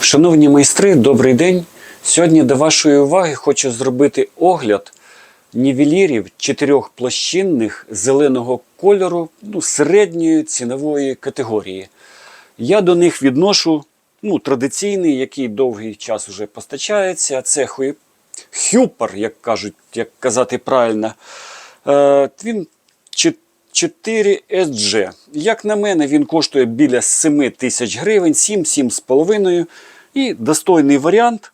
Шановні майстри, добрий день. Сьогодні до вашої уваги хочу зробити огляд нівелірів чотирьохплощинних зеленого кольору ну, середньої цінової категорії. Я до них відношу ну, традиційний, який довгий час вже постачається. Це хюпер, як кажуть, як казати правильно. Е, він 4 SG. Як на мене, він коштує біля 7 тисяч гривень, 7-7,5. І достойний варіант.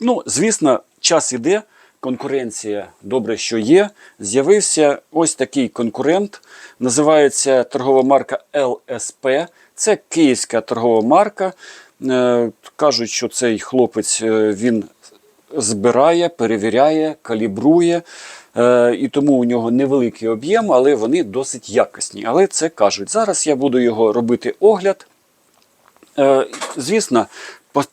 Ну, звісно, час іде, конкуренція добре, що є. З'явився ось такий конкурент. Називається торгова марка LSP. Це київська торгова марка. Е, кажуть, що цей хлопець е, він збирає, перевіряє, калібрує. Е, і тому у нього невеликий об'єм, але вони досить якісні. Але це кажуть. Зараз я буду його робити огляд. Е, звісно, по,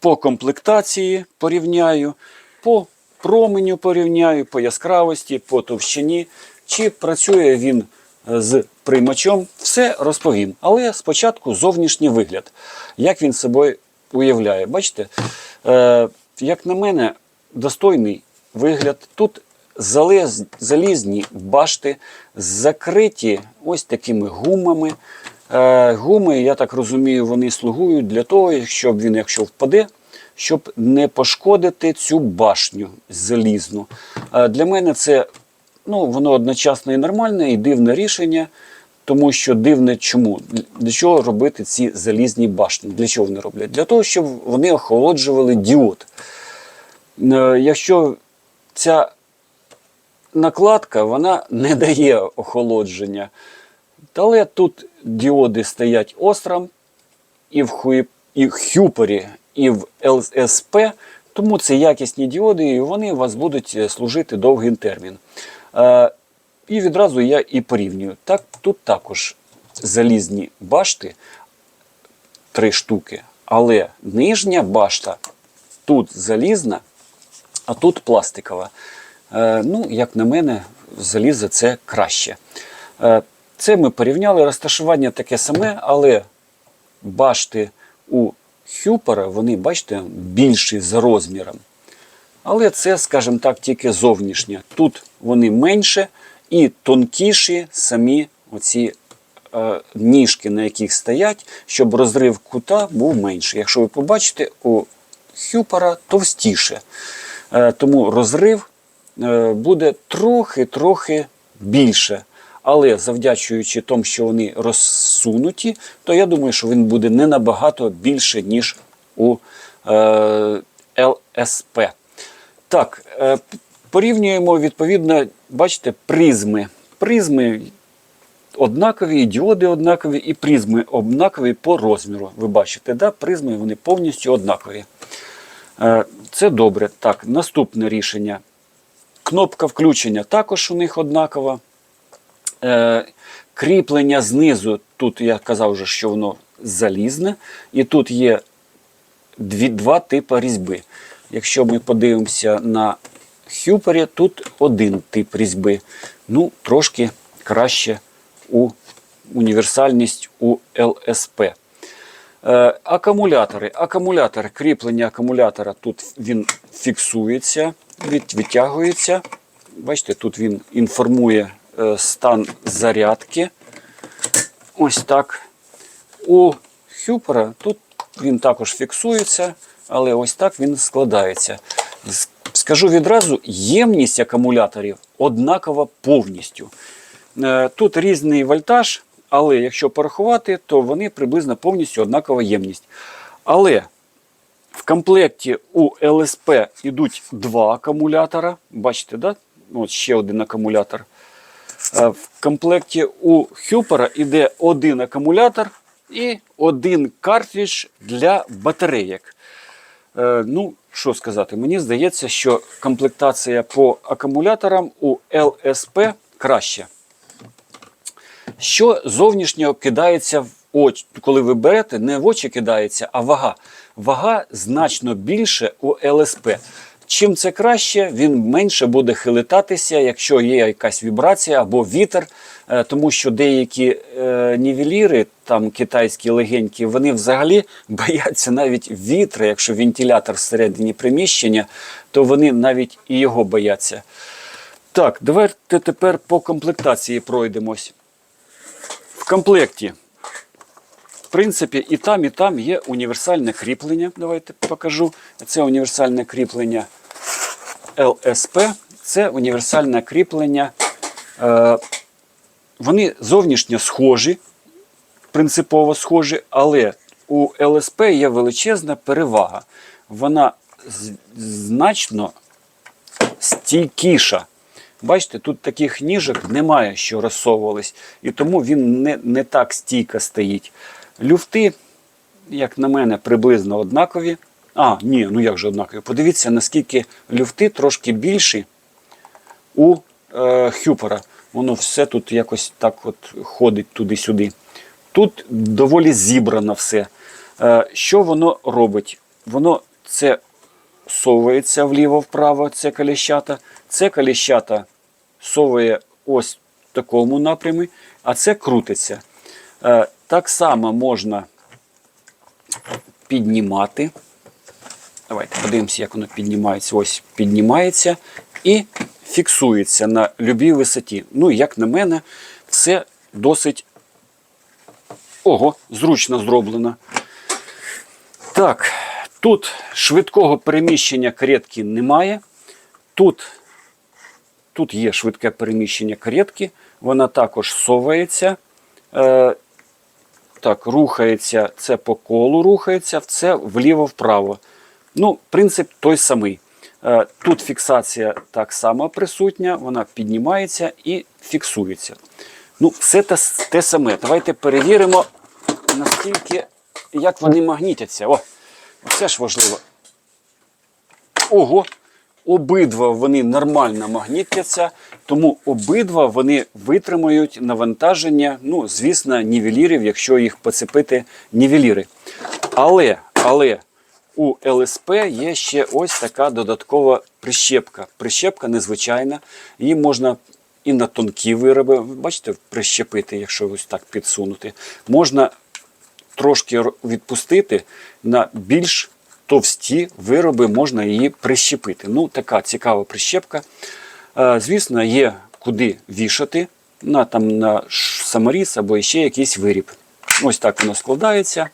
по комплектації порівняю, по променю порівняю, по яскравості, по товщині, чи працює він е, з приймачом, все розповім. Але спочатку зовнішній вигляд, як він собою уявляє. Бачите, як на мене, достойний вигляд. Тут залез, залізні башти, закриті ось такими гумами. Е, гуми, я так розумію, вони слугують для того, щоб він, якщо впаде, щоб не пошкодити цю башню залізну. Е, для мене це ну, воно одночасно і нормальне, і дивне рішення. Тому що дивне чому? Для чого робити ці залізні башні? Для чого вони роблять? Для того, щоб вони охолоджували діод. Е, Якщо ця накладка вона не дає охолодження, але тут діоди стоять остром і в, хуї, і в хюпері, і в ЛСП, тому це якісні діоди, і вони у вас будуть е, служити довгий термін. Е, і відразу я і порівнюю. Так, тут також залізні башти, три штуки, але нижня башта тут залізна, а тут пластикова. Е, ну, як на мене, залізо це краще. Е, це ми порівняли. Розташування таке саме, але башти у Хюпера, вони, бачите, більші за розміром. Але це, скажімо так, тільки зовнішнє. Тут вони менше і тонкіші самі оці е, ніжки, на яких стоять, щоб розрив кута був менший. Якщо ви побачите, у Хюпера товстіше. Е, тому розрив буде трохи-трохи більше. Але завдячуючи тому, що вони розсунуті, то я думаю, що він буде не набагато більше, ніж у е, ЛСП. Так, е, порівнюємо відповідно, бачите, призми. Призми однакові, і діоди однакові, і призми однакові по розміру. Ви бачите, да? призми вони повністю однакові. Е, Це добре. Так, наступне рішення. Кнопка включення також у них однакова. Е, кріплення знизу, тут я казав вже, що воно залізне, і тут є дві, два типи різьби. Якщо ми подивимося на хюпері, тут один тип різьби. Ну, трошки краще у універсальність у ЛСП. Е, акумулятори. Акумулятор, кріплення акумулятора тут він фіксується, від, відтягується. Бачите, тут він інформує е, стан зарядки. Ось так. У Хюпера тут він також фіксується, але ось так він складається. Скажу відразу, ємність акумуляторів однакова повністю. Е, Тут різний вольтаж, але якщо порахувати, то вони приблизно повністю однакова ємність. Але в комплекті у ЛСП йдуть два акумулятора. Бачите, да? От ще один акумулятор. Е, В комплекті у Хюпера йде один акумулятор і один картридж для батарейок. Е, Ну, що сказати, мені здається, що комплектація по акумуляторам у ЛСП краще. Що зовнішнього кидається в очі, коли ви берете, не в очі кидається, а вага. Вага значно більше у ЛСП. Чим це краще, він менше буде хилитатися, якщо є якась вібрація або вітер, Е, тому що деякі е, нівеліри, там китайські легенькі, вони взагалі бояться навіть вітра, якщо вентилятор всередині приміщення, то вони навіть і його бояться. Так, давайте тепер по комплектації пройдемось. Комплекті, в принципі, і там, і там є універсальне кріплення. Давайте покажу. Це універсальне кріплення ЛСП. Це універсальне кріплення. Е, вони зовнішньо схожі, принципово схожі, але у ЛСП є величезна перевага. Вона значно стійкіша. Бачите, тут таких ніжок немає, що розсовувались, і тому він не, не так стійко стоїть. Люфти, як на мене, приблизно однакові. А, ні, ну як же однакові? Подивіться, наскільки люфти трошки більші у е, хюпера. Воно все тут якось так от ходить туди-сюди. Тут доволі зібрано все. Е, що воно робить? Воно це совується вліво-вправо, це каліщата. Це каліщата совує ось в такому напрямі, а це крутиться. Е, так само можна піднімати. Давайте подивимося, як воно піднімається. Ось піднімається і фіксується на любій висоті. Ну, як на мене, все досить ого, зручно зроблено. Так, тут швидкого переміщення каретки немає. Тут, тут є швидке переміщення каретки, вона також совається. Е, так, рухається, це по колу рухається, це вліво-вправо. Ну, принцип той самий. Е, Тут фіксація так само присутня, вона піднімається і фіксується. Ну, все те, те саме. Давайте перевіримо, наскільки, як вони магнітяться. О, це ж важливо. Ого, обидва вони нормально магнітяться, тому обидва вони витримають навантаження, ну, звісно, нівелірів, якщо їх поцепити нівеліри. Але, але у ЛСП є ще ось така додаткова прищепка. Прищепка незвичайна, її можна і на тонкі вироби, бачите, прищепити, якщо ось так підсунути. Можна трошки відпустити на більш товсті вироби, можна її прищепити. Ну, така цікава прищепка. Е, Звісно, є куди вішати на, там, на саморіз або ще якийсь виріб. Ось так воно складається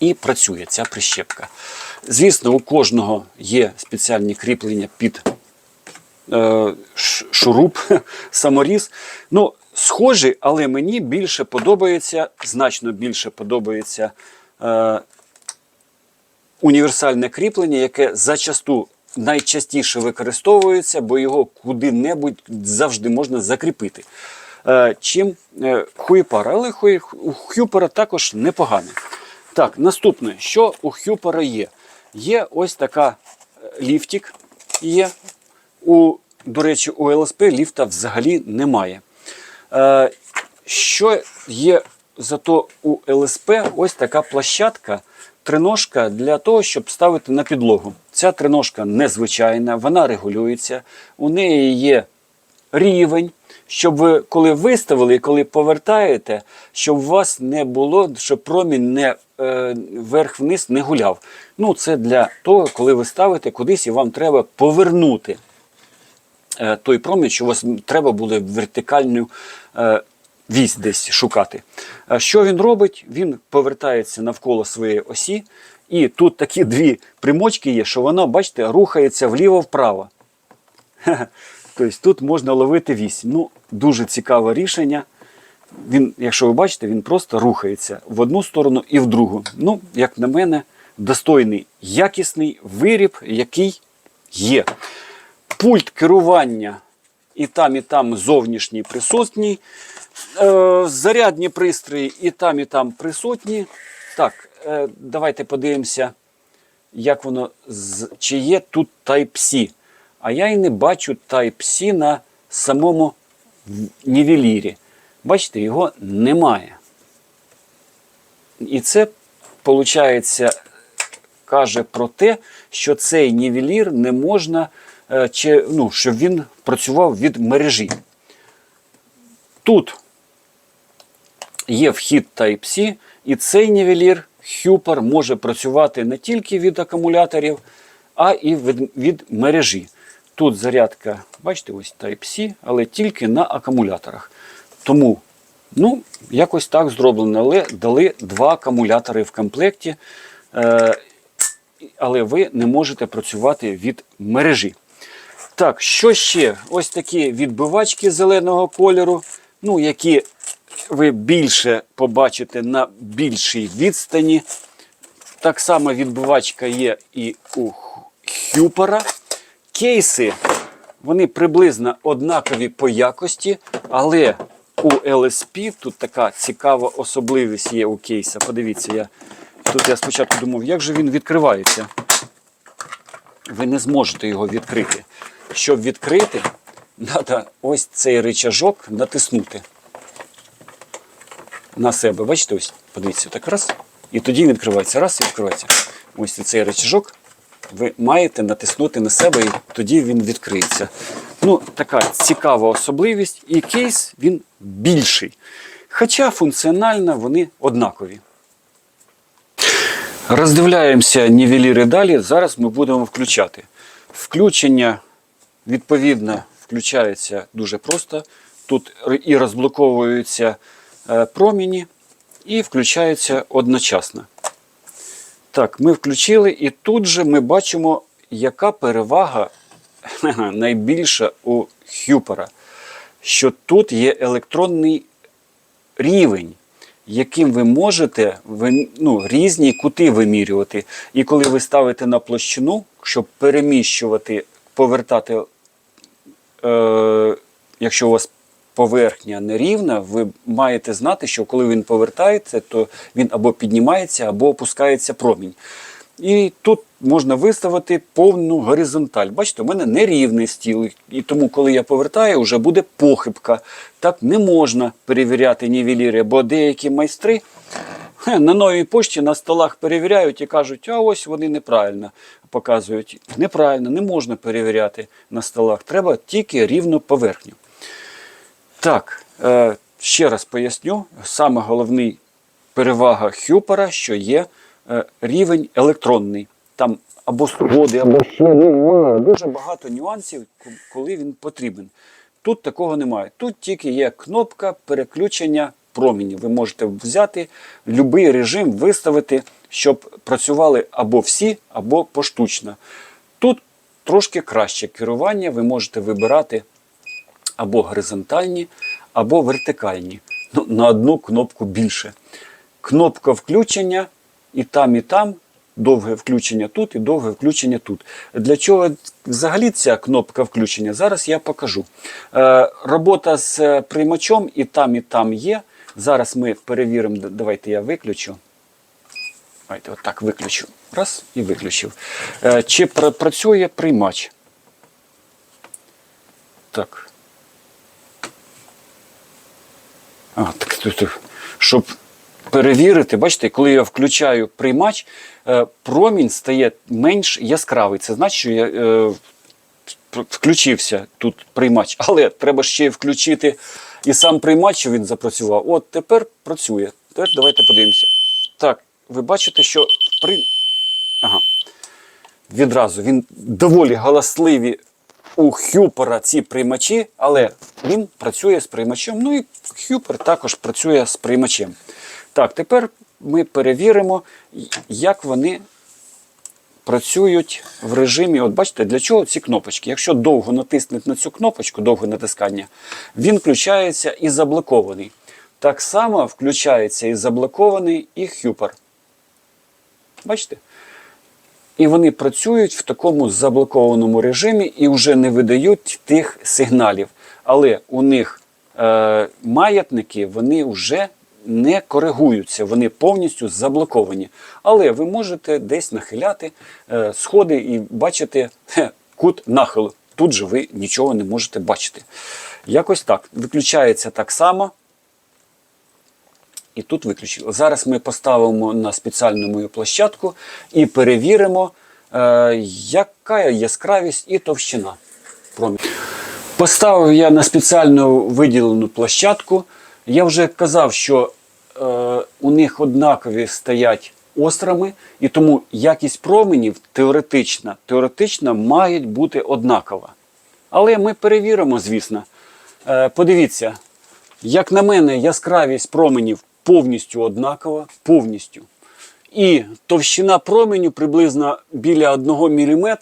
і працює ця прищепка. Звісно, у кожного є спеціальні кріплення під е, шуруп, саморіз. Ну, схожі, але мені більше подобається, значно більше подобається е, універсальне кріплення, яке зачасту найчастіше використовується, бо його куди-небудь завжди можна закріпити. Е, чим е, хуїпара. Але у хюпера також непогане. Так, наступне, що у хюпера є? Є ось така е, ліфтик. Є. У, до речі, у ЛСП ліфта взагалі немає. Що є зато у ЛСП ось така площадка, триножка для того, щоб ставити на підлогу. Ця триножка незвичайна, вона регулюється, у неї є рівень, щоб ви коли виставили і коли повертаєте, щоб у вас не було, щоб промінь не е, вверх-вниз не гуляв. Ну, це для того, коли ви ставите кудись і вам треба повернути е, той промінь, що у вас треба було вертикальну е, вісь десь шукати. Що він робить? Він повертається навколо своєї осі, і тут такі дві примочки є, що воно, бачите, рухається вліво-вправо. Тобто тут можна ловити вісь. Ну, дуже цікаве рішення. Він, якщо ви бачите, він просто рухається в одну сторону і в другу. Ну, як на мене, достойний, якісний виріб, який є. Пульт керування і там, і там зовнішній присутній. Е, зарядні пристрої і там, і там присутні. Так, е, давайте подивимося, як воно, чи є тут Type-C. А я і не бачу Type-C на самому нівелірі. Бачите, його немає. І це, виходить, каже про те, що цей нівелір не можна, е, чи, ну, щоб він працював від мережі. Тут є вхід Type-C, і цей нівелір Hupar може працювати не тільки від акумуляторів, а і від, від мережі. Тут зарядка, бачите, ось Type-C, але тільки на акумуляторах. Тому, ну, якось так зроблено, але дали два акумулятори в комплекті, е, але ви не можете працювати від мережі. Так, що ще? Ось такі відбивачки зеленого кольору, ну, які ви більше побачите на більшій відстані. Так само відбивачка є і у Хюпера. Кейси, вони приблизно однакові по якості, але у LSP тут така цікава особливість є у кейса. Подивіться, я тут я спочатку думав, як же він відкривається. Ви не зможете його відкрити. Щоб відкрити, треба ось цей рычажок натиснути на себе. Бачите, ось, подивіться, так раз. І тоді він відкривається. Раз і відкривається. Ось цей рычажок ви маєте натиснути на себе, і тоді він відкриється. Ну, така цікава особливість. І кейс він більший. Хоча функціонально вони однакові. Роздивляємося нівеліри далі. Зараз ми будемо включати. Включення, відповідно, включається дуже просто. Тут і розблоковуються е, проміні, і включаються одночасно. Так, ми включили, і тут же ми бачимо, яка перевага найбільша у Хюпера. Що тут є електронний рівень, яким ви можете ну, різні кути вимірювати. І коли ви ставите на площину, щоб переміщувати, повертати, е, якщо у вас поверхня нерівна, ви маєте знати, що коли він повертається, то він або піднімається, або опускається промінь. І тут можна виставити повну горизонталь. Бачите, у мене нерівний стіл, і тому, коли я повертаю, вже буде похибка. Так не можна перевіряти нівеліри, бо деякі майстри на новій пошті на столах перевіряють і кажуть, а ось вони неправильно показують. Неправильно, не можна перевіряти на столах. Треба тільки рівну поверхню. Так, е, ще раз поясню, саме головний перевага Хюпера, що є е, рівень електронний. Там або сходи, або. Дуже багато нюансів, коли він потрібен. Тут такого немає. Тут тільки є кнопка переключення промінів. Ви можете взяти будь-який режим, виставити, щоб працювали або всі, або поштучно. Тут трошки краще керування, ви можете вибирати або горизонтальні, або вертикальні. Ну, на одну кнопку більше. Кнопка включення і там, і там. Довге включення тут і довге включення тут. Для чого взагалі ця кнопка включення? Зараз я покажу. Е, робота з е, приймачом і там, і там є. Зараз ми перевіримо. Давайте я виключу. Давайте отак виключу. Раз і виключив. Е, чи працює приймач? Так. А, так, щоб перевірити, бачите, коли я включаю приймач, е, промінь стає менш яскравий. Це значить, що я е, включився тут приймач, але треба ще й включити і сам приймач, щоб він запрацював. От тепер працює. Тепер давайте подивимося. Так, ви бачите, що при. Ага. Відразу він доволі галасливі у Хюпера ці приймачі, але він працює з приймачем. Ну і Хюпер також працює з приймачем. Так, тепер ми перевіримо, як вони працюють в режимі. От бачите, для чого ці кнопочки? Якщо довго натиснути на цю кнопочку, довге натискання, він включається і заблокований. Так само включається і заблокований і Хюпер. Бачите? І вони працюють в такому заблокованому режимі і вже не видають тих сигналів. Але у них е, маятники вони вже не коригуються, вони повністю заблоковані. Але ви можете десь нахиляти е, сходи і бачити хе, кут нахилу. Тут же ви нічого не можете бачити. Якось так. Виключається так само. і тут виключили. Зараз ми поставимо на спеціальну мою площадку і перевіримо, е, яка яскравість і товщина. Поставив я на спеціальну виділену площадку. Я вже казав, що е, у них однакові стоять острами, і тому якість променів теоретично, теоретично мають бути однакова. Але ми перевіримо, звісно. Е, подивіться, як на мене, яскравість променів повністю однакова, повністю. І товщина променю приблизно біля 1 мм,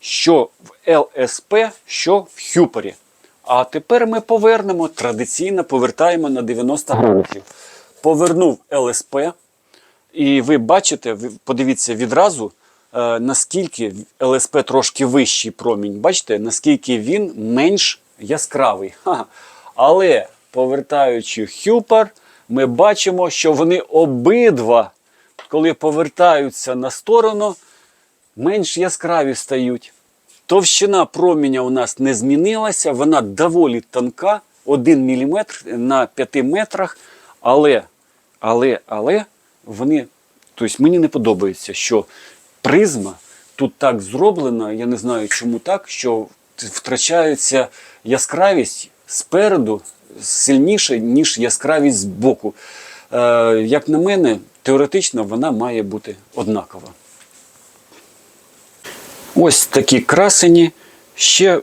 що в ЛСП, що в Хюпері. А тепер ми повернемо, традиційно повертаємо на 90 градусів. Повернув ЛСП, і ви бачите, подивіться відразу, е, наскільки ЛСП трошки вищий промінь. Бачите, наскільки він менш яскравий. Але повертаючи Хюпер, ми бачимо, що вони обидва, коли повертаються на сторону, менш яскраві стають. Товщина проміння у нас не змінилася, вона доволі тонка, 1 мм на 5 метрах. Але, але, але вони, тобто мені не подобається, що призма тут так зроблена, я не знаю чому так, що втрачається яскравість спереду сильніше, ніж яскравість збоку. Е, як на мене, теоретично вона має бути однакова. Ось такі красені. Ще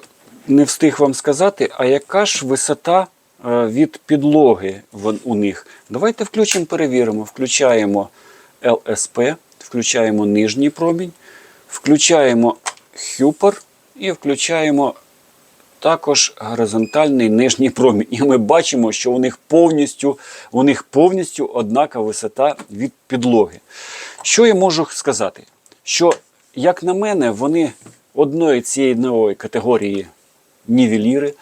не встиг вам сказати, а яка ж висота е, від підлоги у них. Давайте включимо, перевіримо. Включаємо ЛСП, включаємо нижній промінь, включаємо хюпер і включаємо також горизонтальний нижній промінь. І ми бачимо, що у них повністю, у них повністю однакова висота від підлоги. Що я можу сказати? Що, як на мене, вони одної цієї нової категорії нівеліри.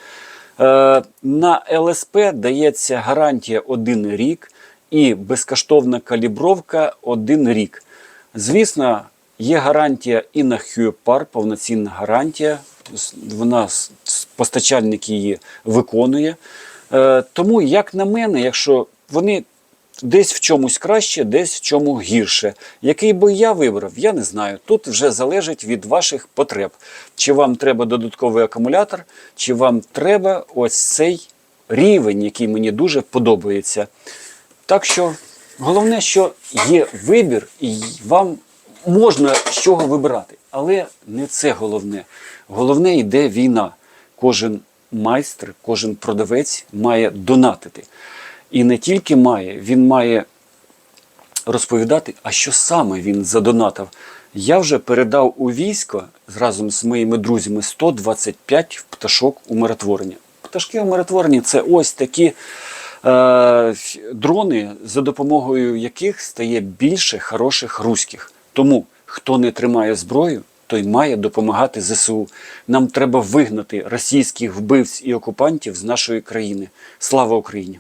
Е, на ЛСП дається гарантія один рік і безкоштовна калібровка один рік. Звісно, є гарантія і на Хюпар, повноцінна гарантія. Вона постачальник її виконує. Е, Тому, як на мене, якщо вони десь в чомусь краще, десь в чому гірше. Який би я вибрав, я не знаю. Тут вже залежить від ваших потреб. Чи вам треба додатковий акумулятор, чи вам треба ось цей рівень, який мені дуже подобається. Так що головне, що є вибір, і вам можна з чого вибирати. Але не це головне. Головне йде війна. Кожен майстер, кожен продавець має донатити. І не тільки має, він має розповідати, а що саме він задонатив. Я вже передав у військо разом з моїми друзями 125 пташок умиротворення. Пташки умиротворені це ось такі е, дрони, за допомогою яких стає більше хороших руських. Тому хто не тримає зброю, той має допомагати ЗСУ. Нам треба вигнати російських вбивць і окупантів з нашої країни. Слава Україні!